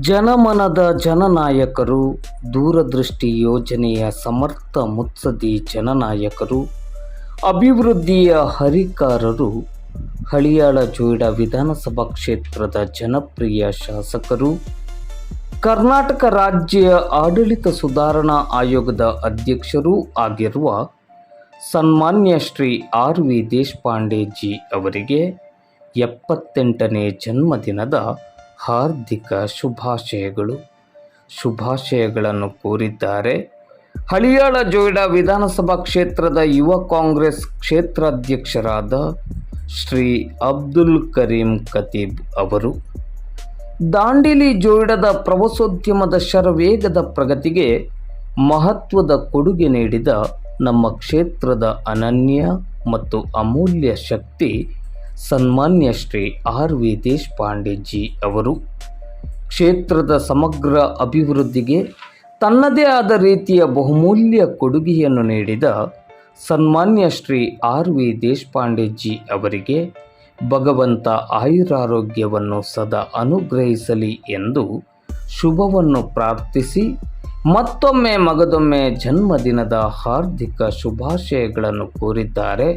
ಜನಮನದ ಜನನಾಯಕರು, ದೂರದೃಷ್ಟಿ ಯೋಜನೆಯ ಸಮರ್ಥ ಮುತ್ಸದಿ ಜನನಾಯಕರು, ಅಭಿವೃದ್ಧಿಯ ಹರಿಕಾರರು, ಹಳಿಯಾಳ ಜೋಯಿಡ ವಿಧಾನಸಭಾ ಕ್ಷೇತ್ರದ ಜನಪ್ರಿಯ ಶಾಸಕರು, ಕರ್ನಾಟಕ ರಾಜ್ಯ ಆಡಳಿತ ಸುಧಾರಣಾ ಆಯೋಗದ ಅಧ್ಯಕ್ಷರೂ ಆಗಿರುವ ಸನ್ಮಾನ್ಯ ಶ್ರೀ ಆರ್ ವಿ ದೇಶಪಾಂಡೆಜಿ ಅವರಿಗೆ ಎಪ್ಪತ್ತೆಂಟನೇ ಜನ್ಮದಿನದ ಹಾರ್ದಿಕ ಶುಭಾಶಯಗಳು. ಶುಭಾಶಯಗಳನ್ನು ಕೋರಿದ್ದಾರೆ. ಹಳಿಯಾಳ ಜೋಯಿಡಾ ವಿಧಾನಸಭಾ ಕ್ಷೇತ್ರದ ಯುವ ಕಾಂಗ್ರೆಸ್ ಕ್ಷೇತ್ರಾಧ್ಯಕ್ಷರಾದ ಶ್ರೀ ಅಬ್ದುಲ್ ಕರೀಂ ಖತೀಬ್ ಅವರು. ದಾಂಡೇಲಿ ಜೋಯಿಡದ ಪ್ರವಾಸೋದ್ಯಮದ ಶರವೇಗದ ಪ್ರಗತಿಗೆ ಮಹತ್ವದ ಕೊಡುಗೆ ನೀಡಿದ ನಮ್ಮ ಕ್ಷೇತ್ರದ ಅನನ್ಯ ಮತ್ತು ಅಮೂಲ್ಯ ಶಕ್ತಿ ಸನ್ಮಾನ್ಯ ಶ್ರೀ ಆರ್ ವಿ ದೇಶಪಾಂಡೆಜಿ ಅವರು ಕ್ಷೇತ್ರದ ಸಮಗ್ರ ಅಭಿವೃದ್ಧಿಗೆ ತನ್ನದೇ ಆದ ರೀತಿಯ ಬಹುಮೂಲ್ಯ ಕೊಡುಗೆಯನ್ನು ನೀಡಿದ ಸನ್ಮಾನ್ಯ ಶ್ರೀ ಆರ್ ವಿ ದೇಶಪಾಂಡೆಜಿ ಅವರಿಗೆ ಭಗವಂತ ಆಯುರಾರೋಗ್ಯವನ್ನು ಸದಾ ಅನುಗ್ರಹಿಸಲಿ ಎಂದು ಶುಭವನ್ನು ಪ್ರಾರ್ಥಿಸಿ ಮತ್ತೊಮ್ಮೆ ಮಗದೊಮ್ಮೆ ಜನ್ಮದಿನದ ಹಾರ್ದಿಕ ಶುಭಾಶಯಗಳನ್ನು ಕೋರಿದ್ದಾರೆ.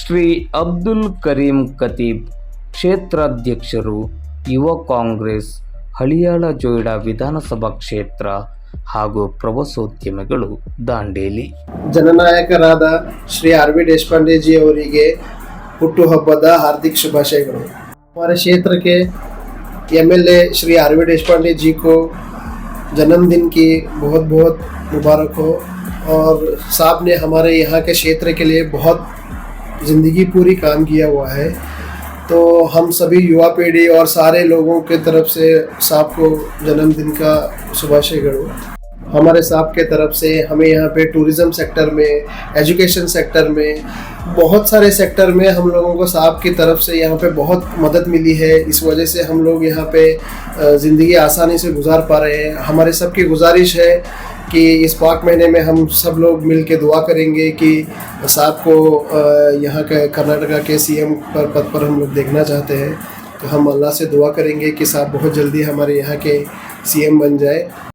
ಶ್ರೀ ಅಬ್ದುಲ್ ಕರೀಂ ಖತೀಬ್ ಕ್ಷೇತ್ರಾಧ್ಯಕ್ಷರು, ಯುವ ಕಾಂಗ್ರೆಸ್, ಹಳಿಯಾಳ ಜೋಯಿಡಾ ವಿಧಾನಸಭಾ ಕ್ಷೇತ್ರ ಹಾಗೂ ಪ್ರವಾಸೋದ್ಯಮಿಗಳು ದಾಂಡೇಲಿ. ಜನನಾಯಕರಾದ ಶ್ರೀ ಆರ್ ವಿ ದೇಶಪಾಂಡೆಜಿ ಅವರಿಗೆ ಹುಟ್ಟುಹಬ್ಬದ ಹಾರ್ದಿಕ ಶುಭಾಶಯಗಳು. ಅವರ ಕ್ಷೇತ್ರಕ್ಕೆ M L A Shri R V Deshpande ji ಕೋ जन्मदिन की बहुत बहुत मुबारक हो और साहब ने हमारे ज़िंदगी पूरी काम किया हुआ है। तो हम सभी युवा पीढ़ी और सारे लोगों के तरफ़ से साहब को जन्मदिन का शुभाशय करो। हमारे साहब के तरफ़ से हमें यहाँ पे टूरिज़्म सेक्टर में एजुकेशन सेक्टर में, बहुत सारे सेक्टर में हम लोगों को साहब की तरफ़ से यहाँ पे बहुत मदद मिली है। इस वजह से हम लोग यहाँ पे ज़िंदगी आसानी से गुजार पा रहे हैं। हमारे सबकी गुजारिश है कि इस पाक महीने में हम सब लोग मिल के दुआ करेंगे कि साहब को यहाँ का, कर्नाटका के सी एम पर पद पर हम लोग देखना चाहते हैं। तो हम अल्लाह से दुआ करेंगे कि साहब बहुत जल्दी हमारे यहाँ के सी एम बन जाए।